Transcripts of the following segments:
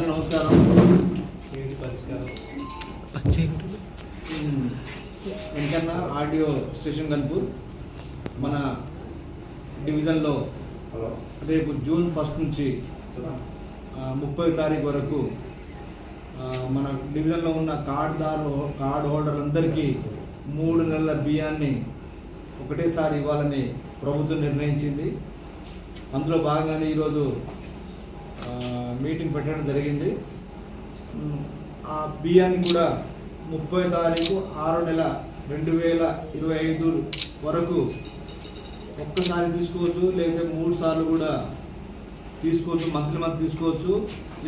అందరూ నమస్కారం. ఏంటి పరిష్కారం? ఉమ్, వెంకన్న ఆడియో స్టేషన్ కన్పూర్ మన డివిజన్లో రేపు జూన్ ఫస్ట్ నుంచి ముప్పై తారీఖు వరకు మన డివిజన్లో ఉన్న కార్డుదారు కార్డు హోల్డర్ అందరికీ మూడు నెలల బియ్యాన్ని ఒకటేసారి ఇవ్వాలని ప్రభుత్వం నిర్ణయించింది. అందులో భాగంగానే ఈరోజు మీటింగ్ పెట్టడం జరిగింది. ఆ బియ్యాన్ని కూడా ముప్పై తారీఖు ఆరో నెల రెండు వేల ఇరవై ఐదు వరకు ఒక్కసారి తీసుకోవచ్చు లేదంటే మూడు సార్లు కూడా తీసుకోవచ్చు మంత్లీ మంత్ తీసుకోవచ్చు.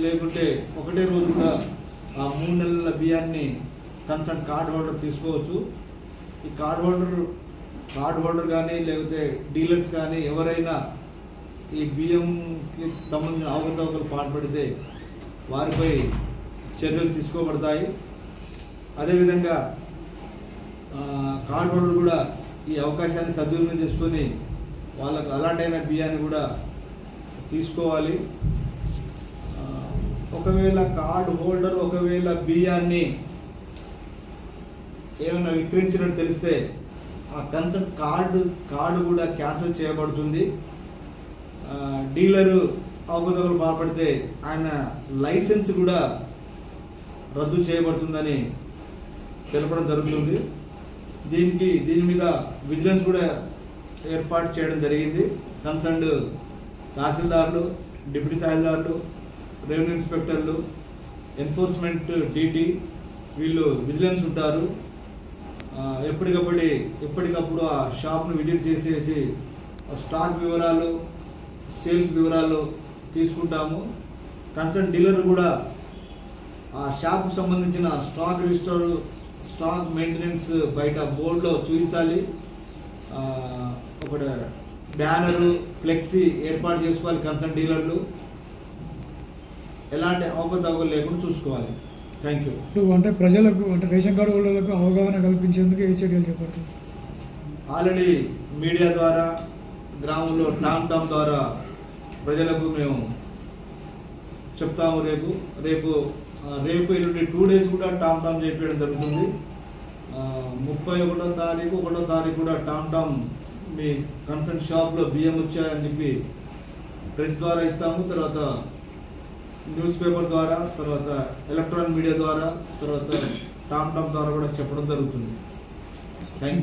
లేకుంటే ఒకటే రోజు కూడా ఆ మూడు నెలల బియ్యాన్ని కన్సర్న్ కార్డ్ హోల్డర్ తీసుకోవచ్చు. ఈ కార్డ్ హోల్డర్ కార్డ్ హోల్డర్ కానీ లేకపోతే డీలర్స్ కానీ ఎవరైనా ఈ బియ్యంకి సంబంధించిన అవకతవకలు పాల్పడితే వారిపై చర్యలు తీసుకోబడతాయి. అదేవిధంగా కార్పొరేటర్లు కార్డ్ హోల్డర్ కూడా ఈ అవకాశాన్ని సద్వినియోగం చేసుకొని వాళ్ళకు అలాంటైన బియ్యాన్ని కూడా తీసుకోవాలి. ఒకవేళ కార్డ్ హోల్డర్ ఒకవేళ బియ్యాన్ని ఏమైనా విక్రయించినట్టు తెలిస్తే ఆ కన్సెప్ట్ కార్డు కార్డు కూడా క్యాన్సిల్ చేయబడుతుంది. డీలరు అవకతవకలు పాల్పడితే ఆయన లైసెన్స్ కూడా రద్దు చేయబడుతుందని తెలపడం జరుగుతుంది. దీనికి దీని మీద విజిలెన్స్ కూడా ఏర్పాటు చేయడం జరిగింది. కన్సర్న్డ్ తహసీల్దార్లు డిప్యూటీ తహసీల్దార్లు రెవెన్యూ ఇన్స్పెక్టర్లు ఎన్ఫోర్స్మెంట్ డీటీ వీళ్ళు విజిలెన్స్ ఉంటారు. ఆ, ఎప్పటికప్పుడు ఎప్పటికప్పుడు ఆ షాప్ను విజిట్ చేసేసి ఆ స్టాక్ వివరాలు సేల్స్ వివరాలు తీసుకుంటాము. కన్సర్న్ డీలర్ కూడా ఆ షాప్కు సంబంధించిన స్టాక్ రిజిస్టర్ స్టాక్ మెయింటెనెన్స్ బయట బోర్డులో చూపించాలి. ఒక బ్యానరు ఫ్లెక్సీ ఏర్పాటు చేసుకోవాలి కన్సర్న్ డీలర్లు. ఎలాంటి అవకతవకలు లేకుండా చూసుకోవాలి. Thank you. అంటే ప్రజలకు అంటే రేషన్ కార్డు హోల్డర్లకు అవగాహన కల్పించేందుకు ఏ చర్యలు చేపడుతుంది ఆల్రెడీ మీడియా ద్వారా గ్రామంలో టామ్ టామ్ ద్వారా ప్రజలకు మేము చెప్తాము రేపు. రేపు రేపు ఎల్లుండి టూ డేస్ కూడా టామ్ టామ్ చేపించడం జరుగుతుంది. ముప్పై ఒకటో తారీఖు ఒకటో తారీఖు కూడా టామ్ టామ్ మీ కన్సర్న్ షాప్లో బియ్యం వచ్చాయని చెప్పి ప్రెస్ ద్వారా ఇస్తాము. తర్వాత న్యూస్ పేపర్ ద్వారా తర్వాత ఎలక్ట్రానిక్ మీడియా ద్వారా తర్వాత టామ్ టామ్ ద్వారా కూడా చెప్పడం జరుగుతుంది. Thank you